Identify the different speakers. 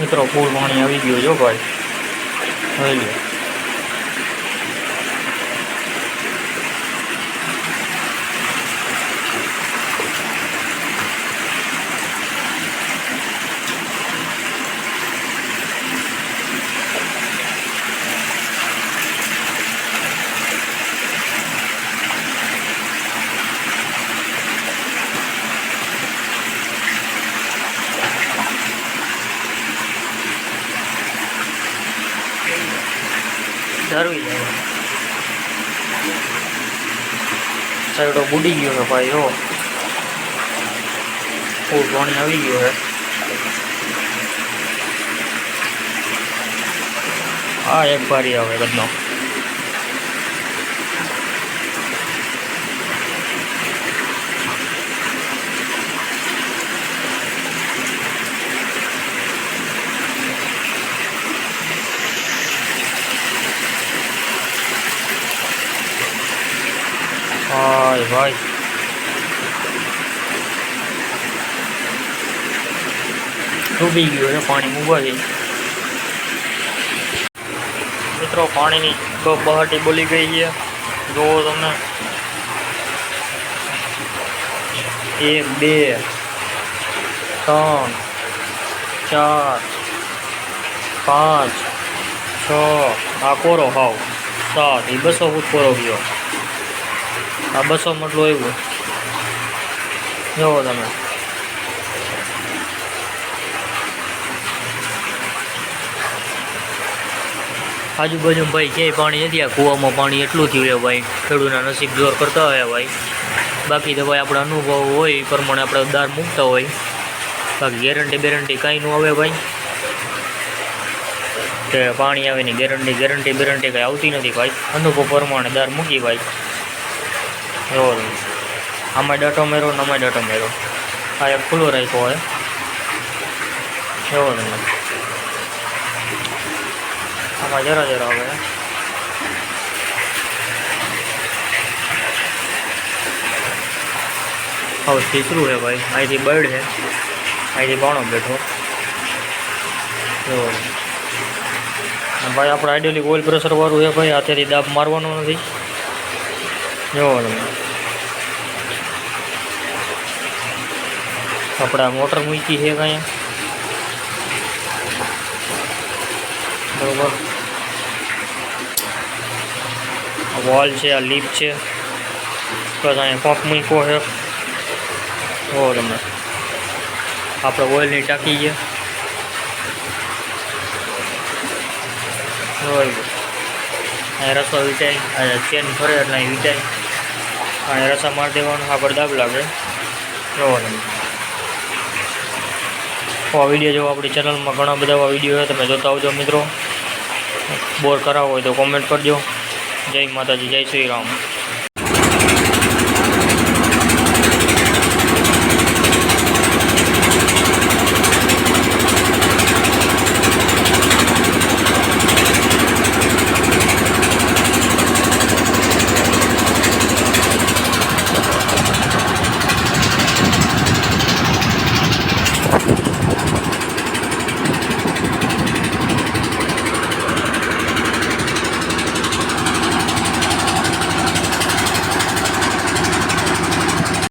Speaker 1: મિત્રો ફૂલ પાણી આવી ગયું જો ભાઈ. જોઈ ધરવી લેવાનું સાઈડો બુડી ગયો છે ભાઈ જો ફૂલ પાણી આવી ગયું છે. આ એક બારી આવે બધનો ભાઈ ભાઈ. ડૂબી ગયું છે, પાણી મૂકવાથી મિત્રો, પાણીની બહાટી બોલી ગઈ છે. જોવો તમે. એક, બે, ત્રણ, ચાર, પાંચ, છ. આ કોરો હાવ. સાત. એ બસો ફૂટ કોરો ગયો. આ બસો મટલું આવ્યું જુઓ તમે. આજુબાજુ ભાઈ ક્યાંય પાણી નથી, આ કૂવામાં પાણી એટલું થયું ભાઈ. ખેડૂતના નસીબ જોર કરતા હોય ભાઈ. બાકી તો ભાઈ આપણો અનુભવ હોય, એ પ્રમાણે આપણે દાર મૂકતા હોય. બાકી ગેરંટી બેરંટી કાંઈ ન આવે ભાઈ. કે પાણી આવે ની ગેરંટી ગેરંટી બેરંટી કાંઈ આવતી નથી ભાઈ. અનુભવ પ્રમાણે દાર મૂકી ભાઈ. એવો. આમાં ડટો મેરો ને આમાં ડટો મેરો. આ એક ખુલ્લો રાખ્યો હોય. એવો તમે આમાં જરા જરા આવે. હવે સીસરું છે ભાઈ. અહીંથી બર્ડ છે. અહીંથી બાણો બેઠો. એવો ભાઈ, આપણે આઈડિયલી ઓઇલ પ્રેશર વાળું છે ભાઈ. હાથેથી દાબ મારવાનો નથી. જોવો તમે આપણે આ મોટર મૂકી છે કાંઈ બરોબર આ વોલ છે આ લીપ છે પ્લસ અહીંયા પંપ મૂક્યો છે જોવો તમે આપણે ઓઇલની ટાંકી છે જોઈ લો. અહીંયા રસો વીટાય અહીંયા ચેન ફરે એટલે અહીં વીટાય અહીંયા રસા મારી દેવાનો આગળ દાબ લાગે. જોવો તમે. આ વીડિયો જો આપણી ચેનલમાં ઘણા બધા વીડિયો હોય તમે જોતા આવજો મિત્રો. બોર કરાવો હોય તો કોમેન્ટ કરજો. જય માતાજી, જય શ્રી રામ. Thank you.